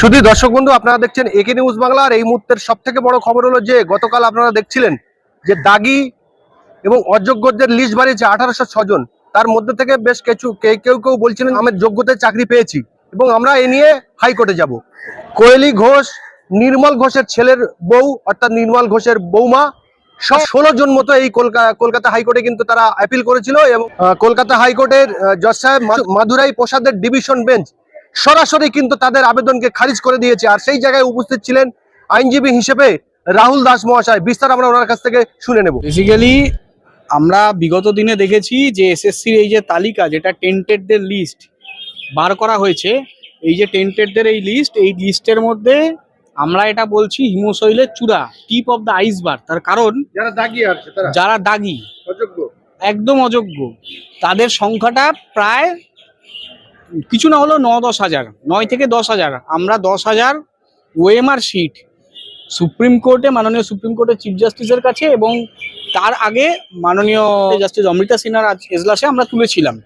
শুধু দর্শক বন্ধু, আপনারা দেখছেন একে নিউজ বাংলার এই মুহূর্তের সব থেকে বড় খবর হলো যে, গতকাল আপনারা দেখছিলেন যে দাগি এবং অযোগ্যদের লিস্ট বাড়িয়েছে আঠারোশো ছজন তার মধ্যে থেকে বেশ কিছু কেউ কেউ বলছিলেন আমার যোগ্যতায় চাকরি পেয়েছি এবং আমরা এ নিয়ে হাইকোর্টে যাব। কোয়েলি ঘোষ, নির্মল ঘোষের ছেলের বউ, অর্থাৎ নির্মল ঘোষের বৌমা, সব ষোলো জন মতো এই কলকাতা হাইকোর্টে কিন্তু তারা অ্যাপিল করেছিল এবং কলকাতা হাইকোর্টের জজ সাহেব মাদুরাই প্রসাদের ডিভিশন বেঞ্চ সরাসরি কিন্তু তাদের আবেদনকে খারিজ করে দিয়েছে। আর সেই জায়গায় উপস্থিত ছিলেন আইনজীবী হিসেবে রাহুল দাস মহাশয়। বিস্তার আমরা ওনার কাছ থেকে শুনে নেব। বেসিক্যালি আমরা বিগত দিনে দেখেছি যে এসএসসির এই যে তালিকা যেটা টেন্টেডদের লিস্ট বার করা হয়েছে এই যে টেন্টেডদের এই লিস্ট এই লিস্টের মধ্যে আমরা এটা বলছি হিমশৈলের চূড়া টিপ অফ দ্য আইসবার তার কারণ যারা দাগি আছে যারা দাগি অযোগ্য। একদম অযোগ্য। তাদের সংখ্যাটা প্রায় কিছু না হলেও ন দশ হাজার। নয় থেকে দশ হাজার। আমরা দশ হাজার ওএমআর সিট সুপ্রিম কোর্টে, মাননীয় সুপ্রিম কোর্টের চিফ জাস্টিসের কাছে এবং তার আগে মাননীয় জাস্টিস অমৃতা সিনহার আজ এজলাসে আমরা তুলেছিলাম,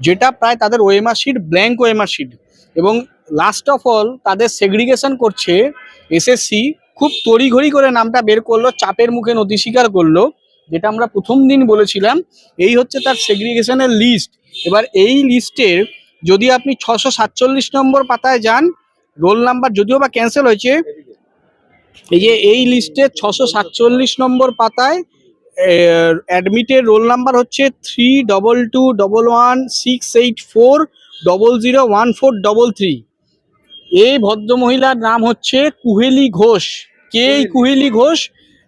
যেটা প্রায় তাদের OMR sheet blank OMR sheet এবং লাস্ট অফ অল তাদের সেগ্রিগেশন করছে এসএসসি খুব তড়িঘড়ি করে নামটা বের করল, চাপের মুখে নথি স্বীকার করল, যেটা আমরা প্রথম দিন বলেছিলাম। এই হচ্ছে তার সেগ্রিগেশনের লিস্ট এবার এই লিস্টের যদি আপনি ছশো সাতচল্লিশ নম্বর পাতায় যান রোল নাম্বার যদিও বা ক্যান্সেল হয়েছে এই যে এই লিস্টে ছশো সাতচল্লিশ নম্বর পাতায় অ্যাডমিটের রোল নাম্বার হচ্ছে three double two double one six eight four double zero one four double three এই ভদ্রমহিলার নাম হচ্ছে কুহেলি ঘোষ। কে এই কুহেলি। ঘোষ?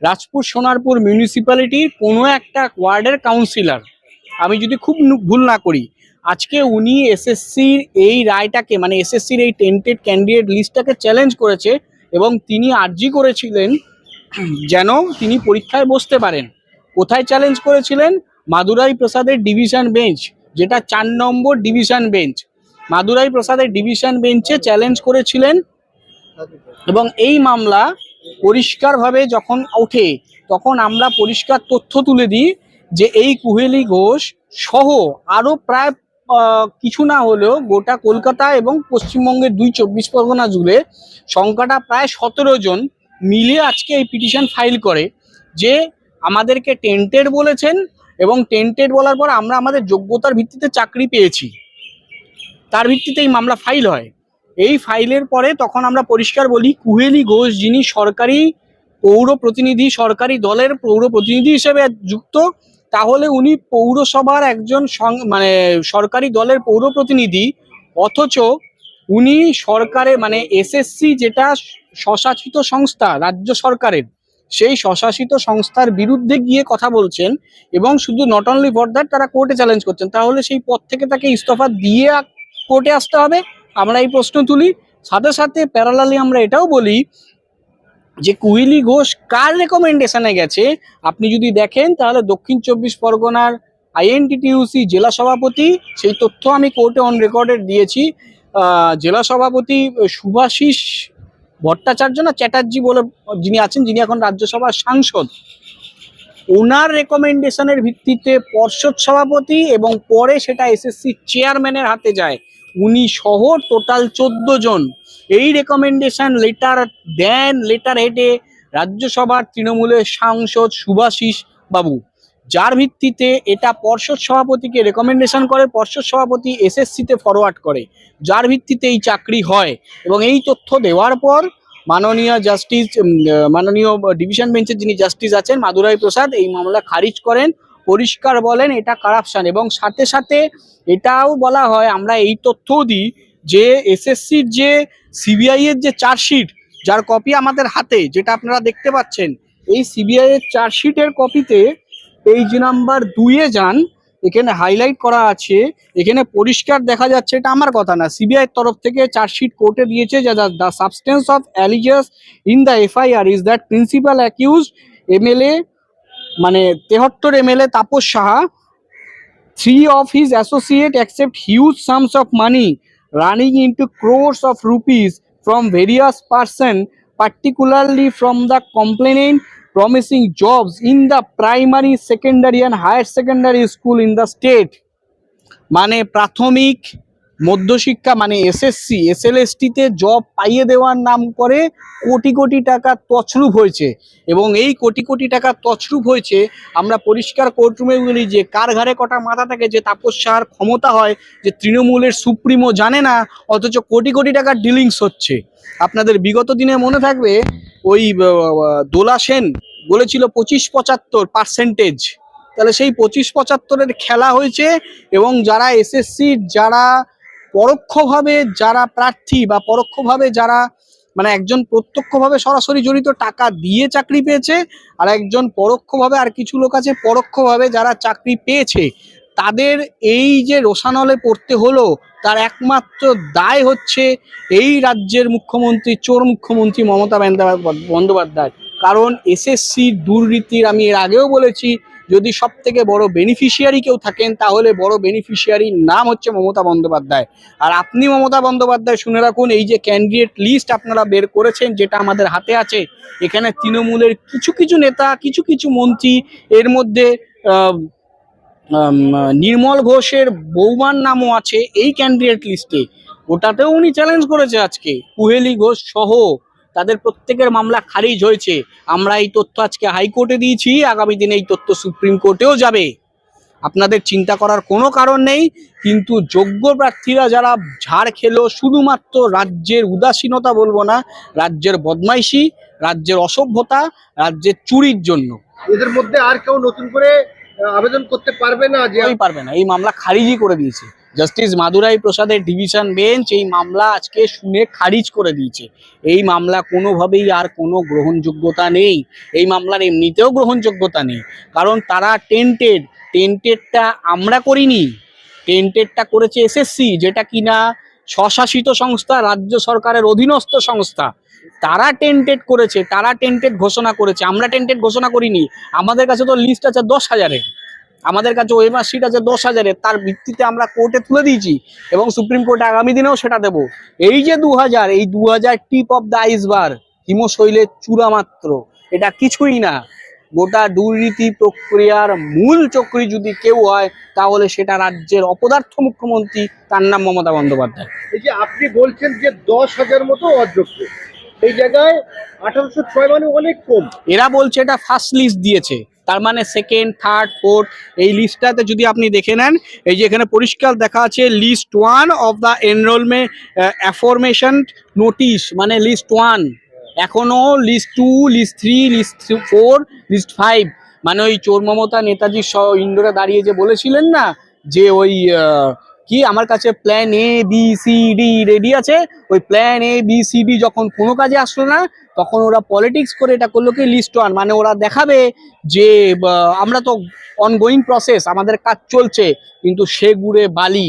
রাজপুর সোনারপুর মিউনিসিপ্যালিটির কোনো একটা ওয়ার্ডের কাউন্সিলর আমি যদি খুব ভুল না করি আজকে উনি এসএসসির এই রায়টাকে মানে এসএসসির এই টেন্টেড ক্যান্ডিডেট লিস্টটাকে চ্যালেঞ্জ করেছে এবং তিনি আর্জি করেছিলেন যেন তিনি পরীক্ষায় বসতে পারেন। কোথায় চ্যালেঞ্জ করেছিলেন? মাদুরাই প্রসাদের ডিভিশন বেঞ্চ যেটা চার নম্বর ডিভিশন বেঞ্চ মাদুরাই প্রসাদের ডিভিশন বেঞ্চে চ্যালেঞ্জ করেছিলেন এবং এই মামলা পরিষ্কারভাবে যখন ওঠে, তখন আমরা পরিষ্কার তথ্য তুলে দিই যে এই কুহেলি ঘোষ সহ আরও প্রায় কিছু না হলেও গোটা কলকাতা এবং পশ্চিমবঙ্গের দুই চব্বিশ পরগনা জুড়ে সংখ্যাটা প্রায় সতেরো জন মিলে আজকে এই পিটিশন ফাইল করে, যে আমাদেরকে টেন্টেড বলেছেন এবং টেন্টেড বলার পর আমরা আমাদের যোগ্যতার ভিত্তিতে চাকরি পেয়েছি। তার ভিত্তিতে এই মামলা ফাইল হয়। এই ফাইলের পরে তখন আমরা পরিষ্কার বলি, কুহেলি ঘোষ যিনি সরকারি পৌর প্রতিনিধি, সরকারি দলের পৌর প্রতিনিধি হিসেবে যুক্ত তাহলে উনি পৌরসভার একজন মানে সরকারি দলের পৌর প্রতিনিধি, অথচ উনি সরকারে মানে এসএসসি যেটা স্বশাসিত সংস্থা, রাজ্য সরকারের, সেই স্বশাসিত সংস্থার বিরুদ্ধে গিয়ে কথা বলছেন এবং শুধু নট অনলি ফর দ্যাট তারা কোর্টে চ্যালেঞ্জ করছেন। তাহলে সেই পদ থেকে তাকে ইস্তফা দিয়ে কোর্টে আসতে হবে? আমরা এই প্রশ্ন তুলি। সাথে সাথে প্যারালালি আমরা এটাও বলি যে কুইলি ঘোষ কার রেকমেন্ডেশনে গেছে, আপনি যদি দেখেন, তাহলে দক্ষিণ চব্বিশ পরগনার আইএনটিটিউসি জেলা সভাপতি, সেই তথ্য আমি কোর্টে অন রেকর্ডেড দিয়েছি। জেলা সভাপতি সুভাষিস ভট্টাচার্য না চ্যাটার্জি বলে যিনি আছেন, যিনি এখন রাজ্যসভার সাংসদ। ওনার রেকমেন্ডেশনের ভিত্তিতে পর্ষদ সভাপতি এবং পরে সেটা এসএসসি চেয়ারম্যানের হাতে যায়। উনি সহ টোটাল চোদ্দ জন। এই রেকমেন্ডেশন লেটার দেন লেটার হেডে রাজ্যসভার তৃণমূলের সাংসদ সুভাষিস বাবু। যার ভিত্তিতে এটা পর্ষদ সভাপতিকে রেকমেন্ডেশন করে, পর্ষদ সভাপতি এসএসসিতে ফরওয়ার্ড করে, যার ভিত্তিতে এই চাকরি হয়। এবং এই তথ্য দেওয়ার পর মাননীয় জাস্টিস মাননীয় ডিভিশন বেঞ্চের যিনি জাস্টিস আছেন, মাদুরাই প্রসাদ, এই মামলা খারিজ করেন, পরিষ্কার বলেন এটা কারাপশন এবং সাথে সাথে এটাও বলা হয়, আমরা এই তথ্যও দিই যে এসএসসির যে সিবিআই এর যে চার্জশিট, যার কপি আমাদের হাতে, যেটা আপনারা দেখতে পাচ্ছেন, এই সিবিআই এর চার্জশিটের কপিতে পেজ নাম্বার দুইয়ে যান। এখানে হাইলাইট করা আছে। এখানে পরিষ্কার দেখা যাচ্ছে, এটা আমার কথা না। সিবিআই তরফ থেকে চার্জশিট কোর্টে দিয়েছে, যে the substance of অ্যালিজিয়াস in the FIR is that principal accused MLA মানে তেহট্টর MLA Tapas Saha three of his associate accept huge sums of money running into crores of rupees from various person particularly from the complainant promising jobs in the primary secondary and higher secondary school in the state মানে প্রাথমিক মধ্যশিক্ষা মানে SSC এসএলএসটিতে job পাইয়ে দেওয়ার নাম করে কোটি কোটি টাকা তছরূপ হয়েছে। এবং এই কোটি কোটি টাকা তছরূপ হয়েছে, আমরা পরিষ্কার কোর্টরুমে বলি যে কার ঘাড়ে কটা মাথা থাকে যে তাপস সাহার ক্ষমতা হয় যে তৃণমূলের সুপ্রিমো জানে না, অথচ কোটি কোটি টাকার ডিলিংস হচ্ছে। আপনাদের বিগত দিনে মনে থাকবে, ওই দোলা সেন বলেছিল পঁচিশ পঁচাত্তর পার্সেন্টেজ তাহলে সেই পঁচিশ পঁচাত্তরের খেলা হয়েছে এবং যারা এসএসসি যারা পরোক্ষভাবে যারা প্রার্থী বা পরোক্ষভাবে যারা মানে একজন প্রত্যক্ষভাবে সরাসরি জড়িত টাকা দিয়ে চাকরি পেয়েছে, আর একজন পরোক্ষভাবে আর কিছু লোক আছে পরোক্ষভাবে যারা চাকরি পেয়েছে, তাদের এই যে রোশানলে পড়তে হলো, তার একমাত্র দায় হচ্ছে এই রাজ্যের মুখ্যমন্ত্রী, চোর মুখ্যমন্ত্রী মমতা বন্দ্যোপাধ্যায়- বন্দ্যোপাধ্যায় কারণ এসএসসি দুর্নীতির আমি এর আগেও বলেছি যদি সব থেকে বড় বেনিফিশিয়ারি কেউ থাকেন, তাহলে বড় বেনিফিশিয়ারির নাম হচ্ছে মমতা বন্দ্যোপাধ্যায়। আর আপনি মমতা বন্দ্যোপাধ্যায় শুনে রাখুন, এই যে ক্যান্ডিডেট লিস্ট আপনারা বের করেছেন, যেটা আমাদের হাতে আছে, এখানে তৃণমূলের কিছু কিছু নেতা, কিছু কিছু মন্ত্রী, এর মধ্যে নির্মল ঘোষের বৌমার নামও আছে এই ক্যান্ডিডেট লিস্টে ওটাতেও উনি চ্যালেঞ্জ করেছে আজকে। কুহেলি ঘোষ সহ তাদের প্রত্যেকের মামলা খারিজ হয়েছে। আমরা এই তথ্য আজকে হাইকোর্টে দিয়েছি আগামী দিনে এই তথ্য সুপ্রিম কোর্টেও যাবে। আপনাদের চিন্তা করার কোনো কারণ নেই কিন্তু যোগ্য প্রার্থীরা যারা ঝাড় খেলো শুধুমাত্র রাজ্যের উদাসীনতা বলব না রাজ্যের বদমাইশি রাজ্যের অসভ্যতা রাজ্যের চুরির জন্য। এদের মধ্যে আর কেউ নতুন করে আবেদন করতে পারবে না যে পারবে না। এই মামলা খারিজই করে দিয়েছে। জাস্টিস মাদুরাই প্রসাদের ডিভিশন বেঞ্চ এই মামলা আজকে শুনে খারিজ করে দিয়েছে। এই মামলা কোনোভাবেই আর কোনো গ্রহণযোগ্যতা নেই। এই মামলার এমনিতেও গ্রহণযোগ্যতা নেই। কারণ তারা টেন্টেড। টেন্টেডটা আমরা করিনি। টেন্টেডটা করেছে এসএসসি, যেটা কিনা স্বশাসিত সংস্থা, রাজ্য সরকারের অধীনস্থ সংস্থা। তারা টেন্টেড করেছে, তারা টেন্টেড ঘোষণা করেছে। আমরা টেন্টেড ঘোষণা করিনি। আমাদের কাছে তো লিস্ট আছে দশ হাজারের। আমাদের কাছে ওয়েমার শিট আছে দশ হাজারের। তার ভিত্তিতে আমরা কোর্টে তুলে দিয়েছি এবং সুপ্রিম কোর্টে আগামী দিনেও সেটা দেব। এই যে দু হাজার এই দু হাজার টিপ অফ দ্য আইসবার হিমশৈলের চূড়া মাত্র। এটা কিছুই না। গোটা দুর্নীতি প্রক্রিয়ার মূল চক্রী যদি কেউ হয় তাহলে সেটা রাজ্যের অপদার্থ মুখ্যমন্ত্রী তার নাম মমতা বন্দ্যোপাধ্যায়। এই যে আপনি বলছেন যে দশ হাজার মতো অযোগ্য এই জায়গায় আঠারোশো ছয় মানে অনেক কম। এরা বলছে এটা ফার্স্ট লিস্ট দিয়েছে। তার মানে সেকেন্ড থার্ড ফোর্থ এই লিস্টটাতে যদি আপনি দেখে নেন, এই যে এখানে পরিষ্কার দেখা আছে list one of the enrolment affirmation notice মানে লিস্ট ওয়ান এখনও list two list three list four list five মানে ওই চোর মমতা নেতাজি ইন্ডোরে দাঁড়িয়ে যে বলেছিলেন না, যে ওই কি আমার কাছে plan A B C D ready আছে? ওই plan A B C D যখন কোনো কাজে আসলো না, তখন ওরা পলিটিক্স করে এটা করল কি লিস্ট ওয়ান মানে ওরা দেখাবে যে আমরা তো অনগোয়িং প্রসেস আমাদের কাজ চলছে, কিন্তু সে গুড়ে বালি।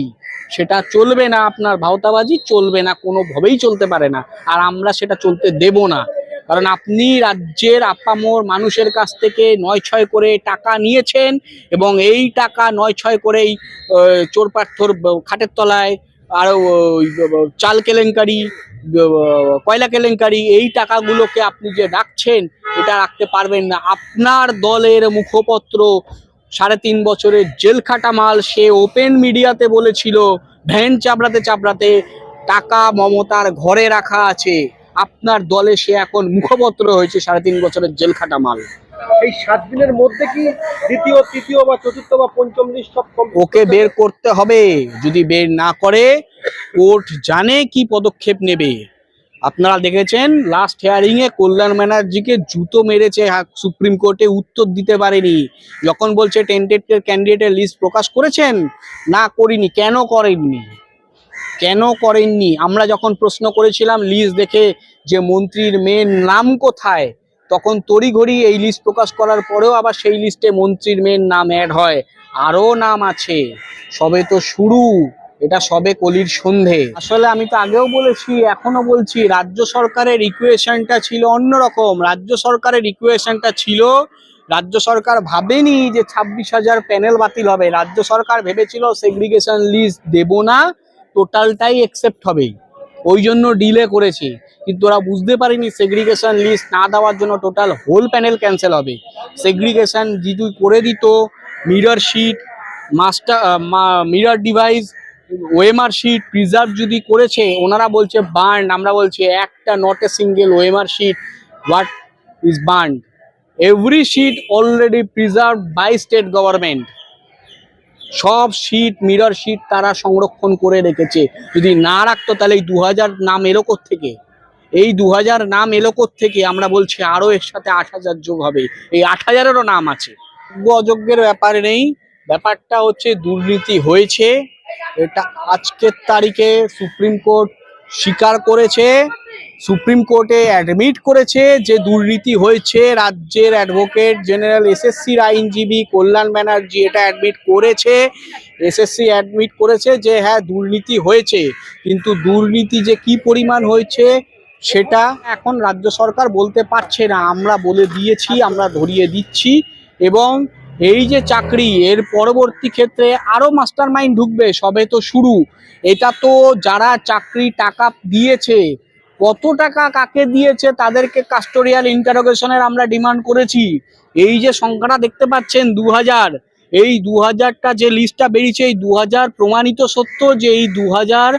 সেটা চলবে না আপনার ভাওতাবাজি, চলবে না, কোনোভাবেই চলতে পারে না। আর আমরা সেটা চলতে দেব না। কারণ আপনি রাজ্যের আপামোর মানুষের কাছ থেকে নয় ছয় করে টাকা নিয়েছেন এবং এই টাকা নয় ছয় করেই চোর পার্থর ব- খাটের তলায় আর চাল কেলেঙ্কারি কয়লা কেলেঙ্কারি, এই টাকাগুলোকে আপনি যে রাখছেন, এটা রাখতে পারবেন না। আপনার দলের মুখপত্র সাড়ে তিন বছরের জেল খাটা মাল সে ওপেন মিডিয়াতে বলেছিল, ভ্যান চাপড়াতে চাপড়াতে টাকা মমতার ঘরে রাখা আছে। আপনার দলে সে এখন মুখপত্র হয়েছে সাড়ে তিন বছরের জেল খাটা মাল। এই সাত দিনের মধ্যে কি দ্বিতীয় তৃতীয় বা চতুর্থ বা পঞ্চম সব ওকে বের করতে হবে। যদি বের না করে কোর্ট জানে কি পদক্ষেপ নেবে। আপনারা দেখেছেন লাস্ট হিয়ারিং এ কল্যাণ ব্যানার্জিকে জুতো মেরেছে সুপ্রিম কোর্টে উত্তর দিতে পারেনি। যখন বলছে টেন্টেড ক্যান্ডিডেটের লিস্ট প্রকাশ করেছেন না করিনি কেন করেননি? কেন করেননি? আমরা যখন প্রশ্ন করেছিলাম লিস্ট দেখে যে মন্ত্রীর মেয়ের নাম কোথায়, তখন তড়িঘড়ি এই লিস্ট প্রকাশ করার পরেও আবার সেই লিস্টে মন্ত্রীর মেয়ের নাম অ্যাড হয়। আরও নাম আছে। সবে তো শুরু। এটা সবে কলির সন্ধে। আসলে আমি তো আগেও বলেছি এখনও বলছি, রাজ্য সরকারের ইকুয়েশনটা ছিল অন্যরকম। রাজ্য সরকারের ইকুয়েশনটা ছিল, রাজ্য সরকার ভাবেনি যে ছাব্বিশ হাজার প্যানেল বাতিল হবে। রাজ্য সরকার ভেবেছিল সেগ্রিগেশন লিস্ট দেব না। টোটালটাই একসেপ্ট হবে ওই জন্য ডিলে করেছে। কিন্তু ওরা বুঝতে পারেনি সেগ্রিগেশন লিস্ট না দেওয়ার জন্য টোটাল হোল প্যানেল ক্যান্সেল হবে। সেগ্রিগেশন যদি করে দিত mirror sheet master mirror device OMR sheet preserve যদি করেছে, ওনারা বলছে বার্ন আমরা বলছি একটা not a single OMR sheet what is burn every sheet already preserve by state government সব শিট মিরর শিট তারা সংরক্ষণ করে রেখেছে। যদি না রাখতো তাহলে এই দু হাজার নাম এলো থেকে এই দু হাজার নাম এলো থেকে আমরা বলছি আরও এর সাথে আট হাজার যোগ হবে। এই আট হাজারেরও নাম আছে। যোগ্য অযোগ্যের ব্যাপার নেই। ব্যাপারটা হচ্ছে দুর্নীতি হয়েছে। এটা আজকের তারিখে সুপ্রিম কোর্ট স্বীকার করেছে। সুপ্রিম কোর্টে অ্যাডমিট করেছে যে দুর্নীতি হয়েছে রাজ্যের অ্যাডভোকেট জেনারেল এসএসসির আইনজীবী কল্যাণ ব্যানার্জি এটা অ্যাডমিট করেছে। এসএসসি অ্যাডমিট করেছে যে হ্যাঁ দুর্নীতি হয়েছে। কিন্তু দুর্নীতি যে কি পরিমাণ হয়েছে সেটা এখন রাজ্য সরকার বলতে পারছে না। আমরা বলে দিয়েছি, আমরা ধরিয়ে দিচ্ছি এবং এই যে চাকরি, এর পরবর্তী ক্ষেত্রে আরও মাস্টার মাইন্ড ঢুকবে, সবে তো শুরু। এটা তো যারা চাকরি টাকা দিয়েছে কত টাকা কাকে দিয়েছে তাদেরকে কাস্টোরিয়াল ইন্টারোগেশনের আমরা ডিমান্ড করেছি। এই যে সংখ্যাটা দেখতে পাচ্ছেন দু হাজার এই দু হাজারটা যে লিস্টটা বেরিয়েছে, এই দু হাজার প্রমাণিত সত্য যে এই দু হাজার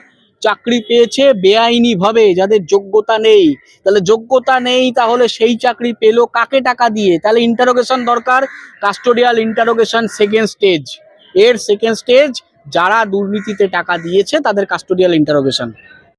চাকরি পেয়েছে বেআইনি ভাবে যাদের যোগ্যতা নেই। তাহলে যোগ্যতা নেই, তাহলে সেই চাকরি পেল কাকে টাকা দিয়ে? তাহলে ইন্টারোগেশন দরকার কাস্টোডিয়াল ইন্টারোগেশন সেকেন্ড স্টেজের সেকেন্ড স্টেজ যারা দুর্নীতিতে টাকা দিয়েছে, তাদের কাস্টোডিয়াল ইন্টারোগেশন